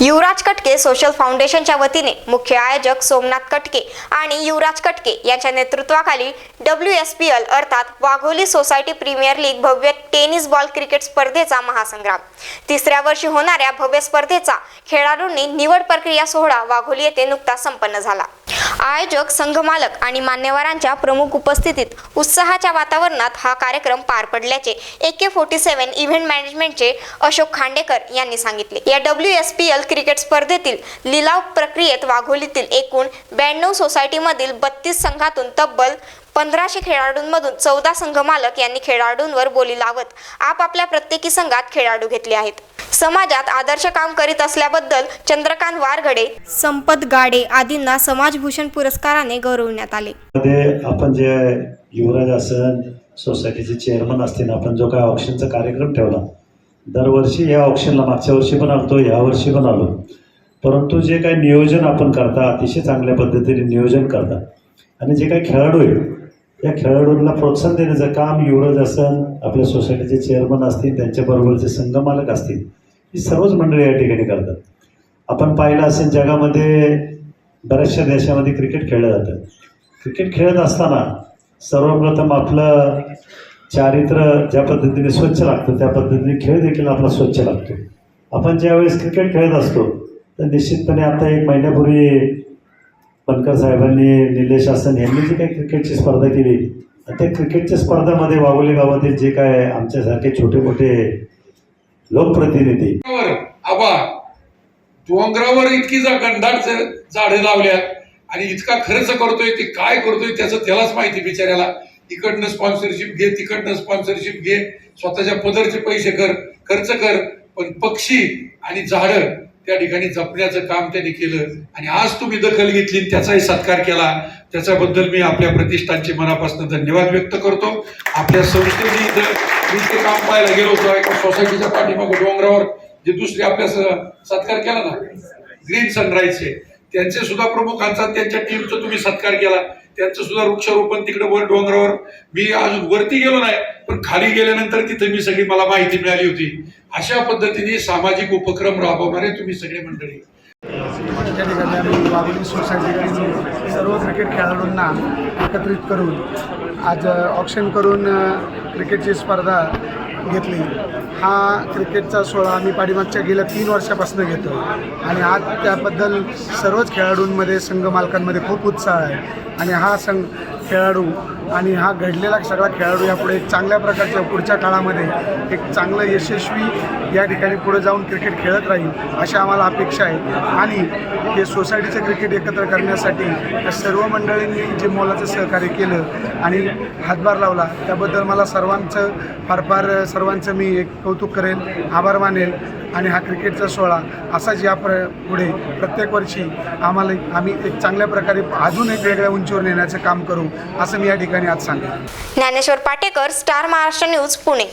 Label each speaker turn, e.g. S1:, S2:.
S1: युवराज कटके सोशल फाउंडेशनच्या वतीने मुख्य आयोजक सोमनाथ कटके आणि युवराज कटके यांच्या नेतृत्वाखाली डब्ल्यू एस पी एल अर्थात वाघोली सोसायटी प्रीमियर लीग भव्य टेनिस बॉल क्रिकेट स्पर्धेचा महासंग्राम. तिसऱ्या वर्षी होणाऱ्या भव्य स्पर्धेचा खेळाडूंनी निवड प्रक्रिया सोहळा वाघोली येथे नुकताच संपन्न झाला. आयोजक संघमालक आणि मान्यवरांच्या प्रमुख उपस्थितीत उत्साहाच्या वातावरणात हा कार्यक्रम पार पडल्याचे A K forty seven event मॅनेजमेंटचे Ashok Khandekar यांनी सांगितले. या W S P L cricket स्पर्धेतील लिलाव प्रक्रियेत वाघोलीतील एकूण ब्याण्णव सोसायटीमधील बत्तीस संघातून तब्बल पंधराशे खेळाडूंमधून चौदा संघ मालक यांनी खेळाडूंवर बोली लावत आपापल्या प्रत्येकी संघात खेळाडू घेतले आहेत. समाजात आदर्श काम करीत असल्याबद्दल चंद्रकांत वारघडे संपत गाडे आदींना समाजभूषण पुरस्काराने गौरवण्यात आले.
S2: आपण जे युवराज आसन सोसायटीचे चेअरमन असतील आपण जो काय ऑप्शनचा कार्यक्रम ठेवला दरवर्षी या ऑप्शनला मागच्या वर्षी पण आलतो या वर्षी पण आलो. परंतु जे काही नियोजन आपण करता अतिशय चांगल्या पद्धतीने नियोजन करता आणि जे काही खेळाडू आहेत या खेळाडूंना प्रोत्साहन देण्याचं काम युवराज आसन आपल्या सोसायटीचे चेअरमन असतील त्यांच्याबरोबरचे संघमालक असतील ही सर्वच मंडळी या ठिकाणी करतात. आपण पाहिलं असेल जगामध्ये बऱ्याचशा देशामध्ये क्रिकेट खेळलं जातं. क्रिकेट खेळत असताना सर्वप्रथम आपलं चारित्र्य ज्या पद्धतीने स्वच्छ लागतं त्या पद्धतीने खेळ देखील आपला स्वच्छ लागतो. आपण ज्यावेळेस क्रिकेट खेळत असतो तर निश्चितपणे आता एक महिन्यापूर्वी बनकर साहेबांनी निलेश आसन यांनी जी काही क्रिकेटची स्पर्धा केली त्या क्रिकेटच्या स्पर्धामध्ये वाघोली गावातील जे काय आमच्यासारखे छोटे मोठे लोकप्रतिनिधी.
S3: डोंगरावर आबा डोंगरावर इतकी जा गंधाट झाडे लावल्या आणि इतका खर्च करतोय ते काय करतोय त्याचं त्यालाच माहिती बिचाऱ्याला. इकडनं स्पॉन्सरशिप घे तिकडनं स्पॉन्सरशिप घे स्वतःच्या पदरचे पैसे कर खर्च कर पण पक्षी आणि झाडं त्या ठिकाणी जपण्याचं काम त्यांनी केलं. आणि आज तुम्ही दखल घेतली आणि त्याचाही सत्कार केला. त्याच्याबद्दल मी आपल्या प्रतिष्ठानचे मनापासून धन्यवाद व्यक्त करतो. आपल्या संस्थेने इथं मी ते काम पाहायला गेलो होतो. एका सोसायटीच्या पाठीमागे डोंगरावर जे दुसरे आपल्या सत्कार केला ना ग्रीन सनराईजचे त्यांचे सुद्धा प्रमुखांचा त्यांच्या टीमचा तुम्ही सत्कार केला. त्यांचं सुद्धा वृक्षारोपण तिकडे वर डोंगरावर. मी अजून वरती गेलो नाही पण खाली गेल्यानंतर तिथे मी सगळी मला माहिती मिळाली होती. अशा पद्धतीने सामाजिक उपक्रम राबवणारे तुम्ही सगळे मंडळी.
S4: त्या ठिकाणी आम्ही वाघोली सर्व क्रिकेट खेळाडूंना एकत्रित करून आज ऑप्शन करून क्रिकेटची स्पर्धा घेतली. हा क्रिकेटचा सोहळा आम्ही पाठीमागच्या गेल्या तीन वर्षापासून घेतो. आणि आज त्याबद्दल सर्वच खेळाडूंमध्ये संघ मालकांमध्ये खूप उत्साह आहे. आणि हा संघ खेळाडू आणि हा घडलेला सगळा खेळाडू यापुढे एक चांगल्या प्रकारच्या पुढच्या काळामध्ये एक चांगलं यशस्वी या ठिकाणी पुढे जाऊन क्रिकेट खेळत राहील अशी आम्हाला अपेक्षा आहे. आणि हे सोसायटीचं क्रिकेट एकत्र करण्यासाठी या सर्व मंडळींनी जे मोलाचं सहकार्य केलं आणि हातभार लावला त्याबद्दल मला सर्वांचं फार फार सर्वांचं मी एक कौतुक करेन आभार मानेल. आणि हा क्रिकेटचा सोहळा असाच या प्र पुढे प्रत्येक वर्षी आम्हाला आम्ही एक चांगल्या प्रकारे अजून एक वेगळ्या उंचीवर नेण्याचं काम करू असं मी या ठिकाणी आज सांगेन.
S1: Dnyaneshwar Patekar star Maharashtra news Pune.